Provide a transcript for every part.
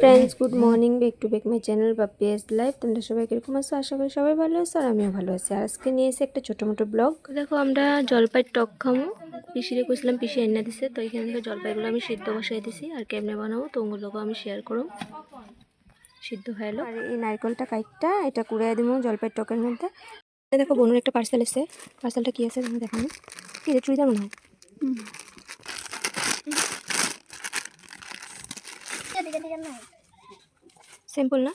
Friends good morning back to back my channel বা PS life তোমরা সবাই কীরকম আছো? আশা করি সবাই ভালো আছো আর আমিও ভালো আছি। আর আজকে নিয়ে এসে একটা ছোটো মোটো ব্লগ। দেখো আমরা জলপাই টক খামো। পিসিরে কইছিলাম পিসি এনে দিছে তো এখান থেকে জলপাইগুলো আমি সিদ্ধ বসাই দিছি আর কেমনে বানাবো তো ওগুলোকে আমি শেয়ার করো। সিদ্ধ হয়ে এলো। আর এই নারকেলটা কাইটটা এটা কুড়াই দিব জলপাই টকের মধ্যে। দেখো বোনের একটা পার্সেল এসে পার্সেলটা কী আছে তুমি দেখানো কি রে চুড়িদার মনে হয়। সিম্পল না?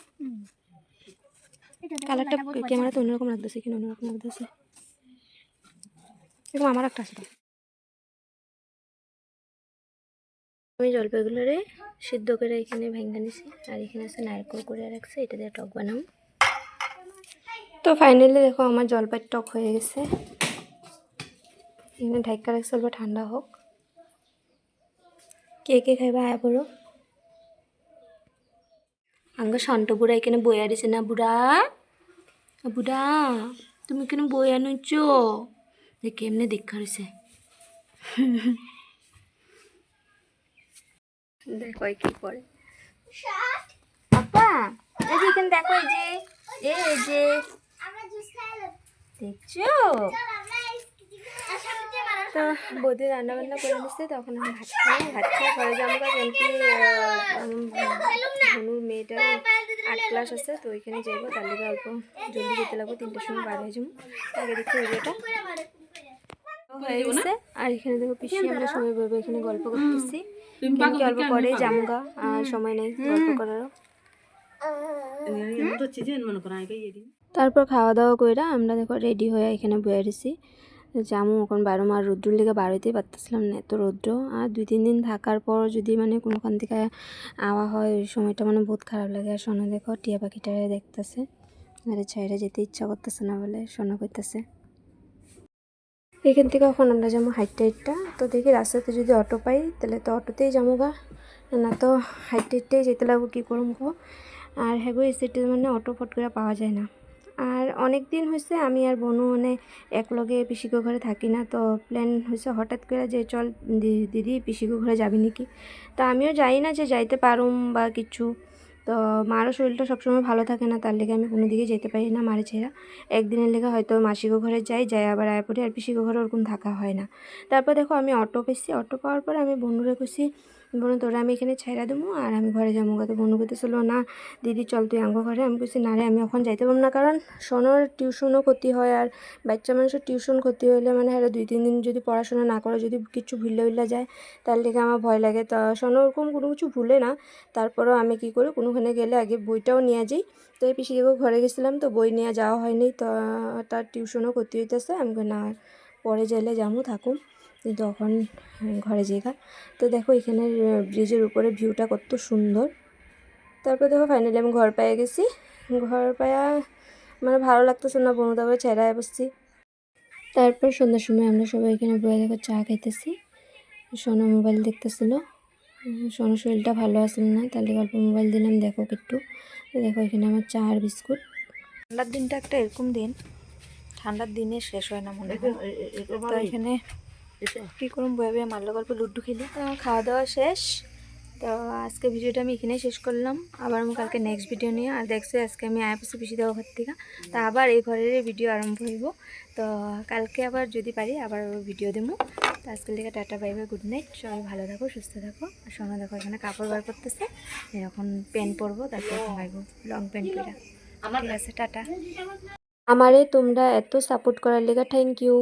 কালারটা ক্যামেরাতে অন্যরকম লাগতেছে এখানে অন্যরকম লাগতেছে। এরকম আমার একটা আছে আমি জলপাইগুলোরে সিদ্ধ করে এখানে ভেঙে নিছি আর এখানে আছে নারকেল করে রাখছে এটা দিয়ে টক বানাবো তো ফাইনালি দেখো আমার জলপাইয়ের টক হয়ে গেছে। এখানে ঢাকা রাখছে অল্প ঠান্ডা হোক। কে কে খাইবা আয়া পড়ো। আঙ্গ শান্ত বুড়া এখানে বইয়া দিছে না বুড়া বুড়া তুমি এখানে বইয়া নিচ্ছ যে কেমনে দেখা রয়েছে দেখো এই কি করে আপা এই যে এখানে দেখো এই যে এই যে দেখছ তো বৌদি রান্না বান্না করে নিচ্ছে তখন আমি ভাত খাই। ভাত খেয়ে ঘরে যাব কেন কি ধনুর মেয়েটার আট ক্লাস আছে তো ওইখানে যাইবো তার লিগে অল্প জলদি যেতে লাগবো তিনটার সময় বার হয়ে যাব আগে দেখি হয়ে গেছে আর এখানে দেখো পিসি আমরা সবাই বলব এখানে গল্প করতেছি। কেন কি অল্প পরে জামগা আর সময় নেই গল্প করারও। তারপর খাওয়া দাওয়া কইরা আমরা দেখো রেডি হয়ে এখানে বয়ে রয়েছি জামু এখন বারো মার রৌদ্রুর লেগে বাড়িতেই পারতেছিলাম না এত রৌদ্র। আর দুই, তিন দিন থাকার পর যদি মানে কোনোখান থেকে আওয়া হয়, ওই সময়টা মানে বহুত খারাপ লাগে। আর সোনা দেখো, টিয়া পাখিটা দেখতেছে। আর ছাইরা যেতে ইচ্ছা করতেছে না বলে সোনা করতেছে এখান থেকে এখন আমরা যাব হাইট টাইটটা তো দেখি রাস্তাতে যদি অটো পাই, তাহলে তো অটোতেই যাব গা। না তো হাইট টাইটটাই যেতে লাগবো, কী করুম গো আর হ্যাগো এই সিটে মানে অটো ফট করে পাওয়া যায় না। আর অনেক দিন হয়েছে আমি আর বনু মানে একলগে পিসিকো ঘরে থাকি না, তো প্ল্যান হয়েছে হঠাৎ করে যে চল দিদি পিসিকো ঘরে যাবি নাকি? তা আমিও যাই না যে যাইতে পারুম বা কিছু। তো মারও শরীরটা সবসময় ভালো থাকে না, তার লেগে আমি কোনো দিকে যেতে পারি না মারে ছেড়া। একদিনের লেগে হয়তো মাসিকো ঘরে যাই যাই আবার আয় পড়ি আর পিসিকো ঘরে ওরকম থাকা হয় না। তারপর দেখো আমি অটো পেয়েছি, অটো পাওয়ার পর আমি বন্ধুরে কইছি বনু তোরা, আমি এখানে ছেড়া দেবো আর আমি ঘরে যাব। তো বনু কইতেছিল না, দিদি, চল তুই আঙ্গ ঘরে। আমি কইছি না রে, আমি এখন যাইতে পারব না। কারণ সোনর টিউশনও ক্ষতি হয় আর বাচ্চা মানুষের টিউশন ক্ষতি হইলে মানে হ্যাঁ দুই, তিন দিন যদি পড়াশোনা না করে, যদি কিছু ভুলে উল্লে যায় তার লেগে আমার ভয় লাগে। তা সোনো ওরকম কোনো কিছু ভুলে না। তারপরেও আমি কি করি, কোনোখানে গেলে আগে বইটাও নিয়ে যাই। তো এই পিসি ঘরে গেছিলাম, তো বই নিয়ে যাওয়া হয়নি। তো তার টিউশনও ক্ষতি হইতেছে। আমি না, পরে যাইলে যাব, থাকুম। কিন্তু তখন ঘরে যেগা তো দেখো এখানের ব্রিজের উপরে ভিউটা কত সুন্দর। তারপর দেখো ফাইনালি আমি ঘর পেয়ে গেছি। ঘর পায়া মানে ভালো লাগতেছে না বনু তারপরে ছেড়ায় বসছি। তারপর সন্ধ্যার সময় আমরা সবাই এখানে বয়ে দেখো চা খাইতেছি। সোনা মোবাইল দেখতেছিল। সোনার শরীরটা ভালো আসল না তাহলে গল্প মোবাইল দিলাম দেখো একটু। দেখো এখানে আমার চা আর বিস্কুট। ঠান্ডার দিনটা একটা এরকম দিন। ঠান্ডার দিনে শেষ হয় না মনে হয়। তো এখানে কী করুন বয়ে বয়ে মারলো, গল্প লুড্ডু খেলি। আমার খাওয়া দাওয়া শেষ। তো আজকে ভিডিওটা আমি এখানেই শেষ করলাম। আবার আমি কালকে নেক্সট ভিডিও নিয়ে, আর দেখছি আজকে আমি আয়া পড়ছি পিসি দেওয়া ঘর থেকে। তা আবার এই ঘরের ভিডিও আরম্ভ হইব। তো কালকে আবার যদি পারি, আবার ভিডিও দেবো। তো আজকের থেকে tata bye bye good night সবাই ভালো থাকো, সুস্থ থাকো। আর সোনা দেখো, এখানে কাপড় বার করতেছে। এখন প্যান্ট পরবো, তারপর ঘুমাইবো লং প্যান্ট পরা। ঠিক আছে, টাটা। আমারে তোমরা এত সাপোর্ট করার লেগে থ্যাংক ইউ